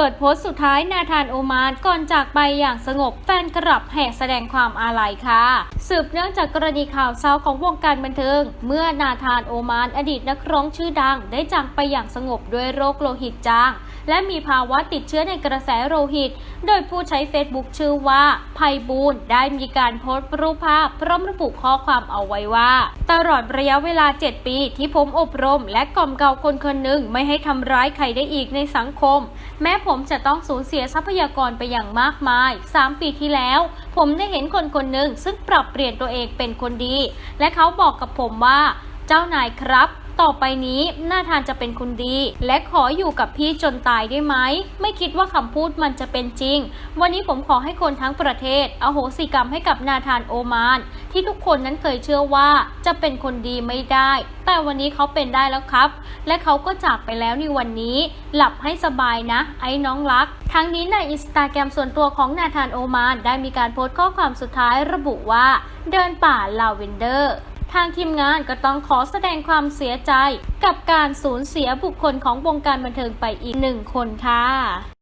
เปิดโพสต์สุดท้ายนาธานโอมานก่อนจากไปอย่างสงบแฟนกลับแห่แสดงความอาลัยค่ะ สืบเนื่องจากกรณีข่าวเศร้าของวงการบันเทิง เมื่อนาธานโอมานอดีตนักร้องชื่อดัง ได้จากไปอย่างสงบด้วยโรคโลหิตจาง และมีภาวะติดเชื้อในกระแสโลหิต โดยผู้ใช้เฟซบุ๊กชื่อว่าไพบูลได้มีการโพสต์รูปภาพ พร้อมระบุข้อความเอาไว้ว่า ตลอดระยะเวลา 7 ปี ที่ผมอบรม และกล่อมเกลาคนคนหนึ่งไม่ให้ทำร้ายใครได้อีกในสังคม แม้ผมจะต้องสูญเสียทรัพยากรไปอย่างมากมาย 3 ปีที่แล้ว ผมได้เห็นคนคนหนึ่งซึ่งปรับปลี่ยนตัวเองเป็นคนดี และเขาบอกกับผมว่าเจ้านายครับต่อไปนี้น่าทานจะเป็นคนดี และขออยู่กับพี่จนตายได้ไหม ไม่คิดว่าคำพูดมันจะเป็นจริง วันนี้ผมขอให้คนทั้งประเทศ อโหสิกรรมให้กับนาธานโอมาน ที่ทุกคนนั้นเคยเชื่อว่าจะเป็นคนดีไม่ได้ แต่วันนี้เขาเป็นได้แล้วครับ และเขาก็จากไปแล้วในวันนี้ หลับให้สบายนะ ไอ้น้องรัก ทั้งนี้ในอินสตาแกรมส่วนตัวของนาธานโอมานได้มีการโพสต์ข้อความสุดท้ายระบุว่า เดินป่าลาเวนเดอร์ทางทีมงานก็ต้องขอแสดงความเสียใจกับการสูญเสียบุคคลของวงการบันเทิงไปอีกหนึ่งคนค่ะ